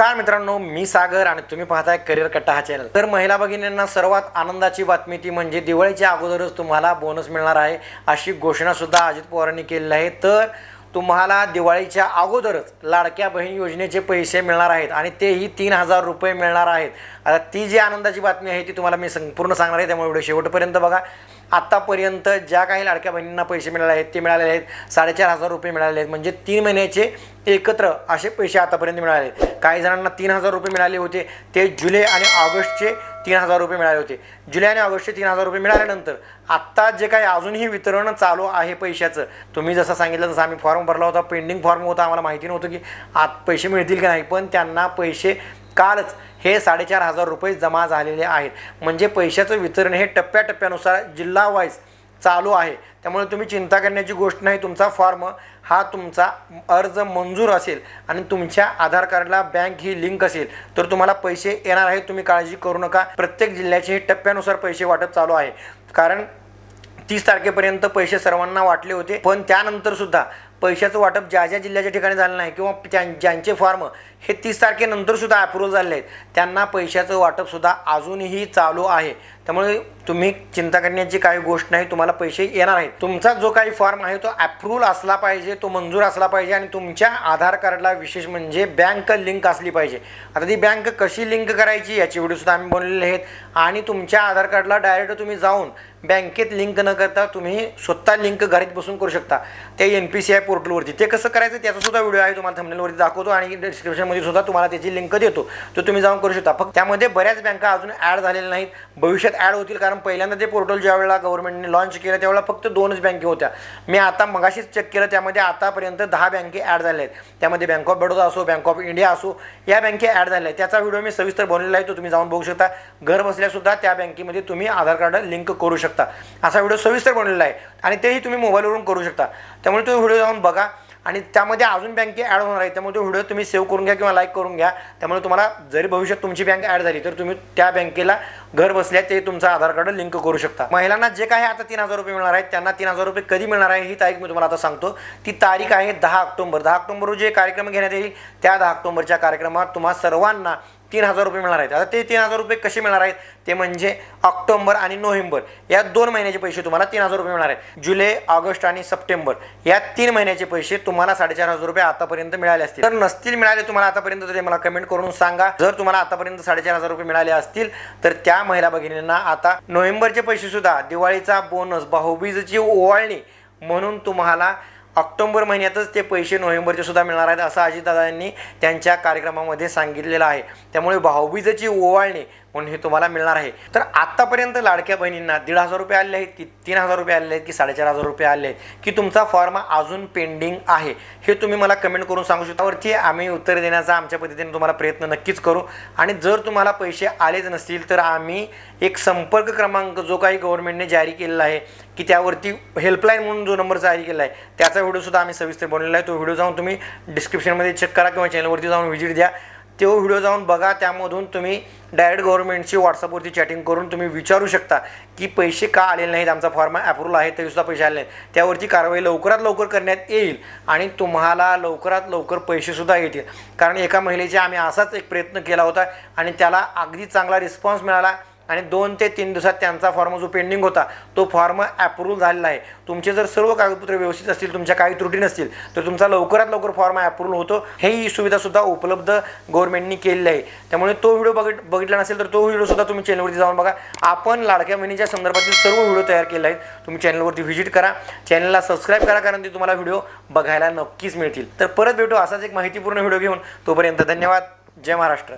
नमस्कार मित्रांनो मी सागर आणि तुम्ही पाहताय करिअर कट्टा हा चॅनल तर महिला भगिनींना सर्वात आनंदाची बातमी ती म्हणजे दिवाळीच्या अगोदरच तुम्हाला बोनस मिळणार आहे अशी घोषणा सुद्धा अजित पवारांनी केलेली आहे. तर तुम्हाला दिवाळीच्या अगोदरच लाडक्या बहीण योजनेचे पैसे मिळणार आहेत आणि तेही तीन हजार रुपये मिळणार आहेत. आता ती जी आनंदाची बातमी आहे ती तुम्हाला मी संपूर्ण सांगणार आहे त्यामुळे व्हिडिओ शेवटपर्यंत बघा. आत्तापर्यंत ज्या काही लाडक्या बहिणींना पैसे मिळाले आहेत ते मिळालेले आहेत. साडेचार हजार रुपये मिळाले आहेत. म्हणजे तीन महिन्याचे एकत्र असे पैसे आतापर्यंत मिळाले आहेत. काही जणांना तीन हजार रुपये मिळाले होते. ते जुलै आणि ऑगस्टचे तीन हजार रुपये मिळाले होते. जुलै आणि ऑगस्टचे तीन हजार रुपये मिळाल्यानंतर आत्ता जे काही अजूनही वितरण चालू आहे पैशाचं तुम्ही जसं सांगितलं तसं आम्ही फॉर्म भरला होता. पेंडिंग फॉर्म होता. आम्हाला माहिती नव्हतं की आत पैसे मिळतील की नाही पण त्यांना पैसे कालच हे साडेचार हजार रुपये जमा झालेले आहेत. म्हणजे पैशाचं वितरण हे टप्प्याटप्प्यानुसार जिल्हा वाईज चालू आहे. त्यामुळे तुम्ही चिंता करण्याची गोष्ट नाही. तुमचा फॉर्म हा तुमचा अर्ज मंजूर असेल आणि तुमच्या आधार कार्डला बँक ही लिंक असेल तर तुम्हाला पैसे येणार आहेत. तुम्ही काळजी करू नका. प्रत्येक जिल्ह्याचे हे टप्प्यानुसार पैसे वाटप चालू आहे. कारण तीस तारखेपर्यंत पैसे सर्वांना वाटले होते. पण त्यानंतर सुद्धा पैशाचं वाटप ज्या ज्या जिल्ह्याच्या ठिकाणी झालं नाही किंवा त्या ज्यांचे फॉर्म हे तीस तारखेनंतरसुद्धा अप्रूव्हल झालेले आहेत त्यांना पैशाचं वाटपसुद्धा अजूनही चालू आहे. त्यामुळे तुम्ही चिंता करण्याची काही गोष्ट नाही तुम्हाला पैसे येणार आहेत. तुमचा जो काही फॉर्म आहे तो अप्रूव्हल असला पाहिजे तो मंजूर असला पाहिजे आणि तुमच्या आधार कार्डला विशेष म्हणजे बँक लिंक असली पाहिजे. आता ती बँक कशी लिंक करायची याची व्हिडिओसुद्धा आम्ही बनवलेले आहेत. आणि तुमच्या आधार कार्डला डायरेक्ट तुम्ही जाऊन बँकेत लिंक न करता तुम्ही स्वतः लिंक घरात बसून करू शकता. ते एन पी सी आय पोर्टलवरती. ते कसं करायचं त्याचासुद्धा व्हिडिओ आहे तुम्हाला थंबनेलवरती दाखवतो आणि डिस्क्रिप्शनमध्ये सुद्धा तुम्हाला त्याची लिंक देतो. तो तुम्ही जाऊन करू शकता. फक्त त्यामध्ये बऱ्याच बँका अजून ॲड झालेल्या नाहीत. भविष्यात ॲड होतील कारण पहिल्यांदा ते पोर्टल ज्यावेळेला गव्हर्नमेंटने लॉन्च केलं त्यावेळेला फक्त दोनच बँके होत्या. मी आता मगाशीच चेक केलं त्यामध्ये आतापर्यंत दहा बँके ॲड झाल्या आहेत त्यामध्ये बँक ऑफ बडोदा असो बँक ऑफ इंडिया असो या बँके ॲड झाल्या आहेत त्याचा व्हिडिओ मी सविस्तर बनवलेला आहे तो तुम्ही जाऊन बघू शकता. घर बसल्यासुद्धा त्या बँकेमध्ये तुम्ही आधार कार्ड लिंक करू शकता. असा व्हिडिओ सविस्तर बनवलेला आहे. आणि तेही तुम्ही मोबाईलवरून करू शकता. त्यामुळे तो व्हिडिओ जाऊन बघा. आणि त्यामध्ये अजून बँके ॲड होणार आहे त्यामुळे तो व्हिडिओ तुम्ही सेव्ह करून घ्या किंवा लाईक करून घ्या. त्यामुळे तुम्हाला जरी भविष्यात तुमची बँक ॲड झाली तर तुम्ही त्या बँकेला घर बसल्या ते तुमचं आधार कार्ड लिंक करू शकता. महिलांना जे काही आता तीन हजार रुपये मिळणार आहेत त्यांना तीन हजार रुपये कधी मिळणार आहे ही तारीख मी तुम्हाला आता सांगतो. ती तारीख आहे दहा ऑक्टोबर. दहा ऑक्टोबर रोजी जे कार्यक्रम घेण्यात येईल. त्या दहा ऑक्टोबरच्या कार्यक्रमात तुम्हा सर्वांना तीन हजार रुपये मिळणार आहेत. आता ते तीन हजार रुपये कसे मिळणार आहेत? ते म्हणजे ऑक्टोबर आणि नोव्हेंबर. या दोन महिन्याचे पैसे तुम्हाला तीन हजार रुपये मिळणार आहेत. जुलै ऑगस्ट आणि सप्टेंबर. या तीन महिन्याचे पैसे तुम्हाला साडेचार हजार रुपये आतापर्यंत मिळाले असतील. तर नसतील मिळाले तुम्हाला आतापर्यंत ते मला कमेंट करून सांगा. जर तुम्हाला आतापर्यंत साडेचार हजार रुपये मिळाले असतील तर त्या महिला भगिनींना आता नोव्हेंबरचे पैसे सुद्धा दिवाळीचा बोनस भाऊबीजची ओवाळणी म्हणून तुम्हाला ऑक्टोबर महिन्यातच ते पैसे नोव्हेंबरचे सुद्धा मिळणार आहेत असं अजितदादांनी त्यांच्या कार्यक्रमामध्ये सांगितलेलं आहे. त्यामुळे भाऊबीजेची ओवाळणी म्हणून हे तुम्हाला मिळणार आहे. तर आत्तापर्यंत लाडक्या बहिणींना दीड हजार रुपये आले आहेत की तीन हजार रुपये आले आहेत की साडेचार हजार रुपये आले आहेत की तुमचा फॉर्म अजून पेंडिंग आहे हे तुम्ही मला कमेंट करून सांगू शकता. वरती आम्ही उत्तर देण्याचा आमच्या पद्धतीने तुम्हाला प्रयत्न नक्कीच करू. आणि जर तुम्हाला पैसे आलेच नसतील तर आम्ही एक संपर्क क्रमांक जो काही गव्हर्नमेंटने जारी केलेला आहे की त्यावरती हेल्पलाईन म्हणून जो नंबर जारी केला आहे त्याचा व्हिडिओसुद्धा आम्ही सविस्तर बनवलेला आहे. तो व्हिडिओ जाऊन तुम्ही डिस्क्रिप्शनमध्ये चेक करा किंवा चॅनलवरती जाऊन व्हिजिट द्या. तो व्हिडिओ जाऊन बघा त्यामधून तुम्ही डायरेक्ट गव्हर्नमेंटची व्हॉट्सअपवरती चॅटिंग करून तुम्ही विचारू शकता की पैसे का आलेले नाहीत आमचा फॉर्म अप्रूव्हल आहे तरीसुद्धा पैसे आले नाहीत. त्यावरची कारवाई लवकरात लवकर करण्यात येईल आणि तुम्हाला लवकरात लवकर पैसेसुद्धा येतील. कारण एका महिलेचे आम्ही असाच एक प्रयत्न केला होता आणि त्याला अगदी चांगला रिस्पॉन्स मिळाला. आणि दोन ते तीन दिवसात त्यांचा फॉर्म जो पेंडिंग होता तो फॉर्म ॲप्रूव्ह झालेला आहे. तुमचे जर सर्व कागदपत्र व्यवस्थित असतील तुमच्या काही त्रुटी नसतील तर तुमचा लवकरात लवकर फॉर्म अप्रूव्ह होतो. हे ही सुविधासुद्धा उपलब्ध गव्हर्नमेंटनी केलेली आहे. त्यामुळे तो व्हिडिओ बघित बघितला नसेल तर तो व्हिडिओसुद्धा तुम्ही चॅनलवरती जाऊन बघा. आपण लाडक्या बहिणीच्या संदर्भातील सर्व व्हिडिओ तयार केले आहेत. तुम्ही चॅनलवरती व्हिजिट करा. चॅनलला सबस्क्राईब करा कारण ते तुम्हाला व्हिडिओ बघायला नक्कीच मिळतील. तर परत भेटू असाच एक माहितीपूर्ण व्हिडिओ घेऊन. तोपर्यंत धन्यवाद. जय महाराष्ट्र.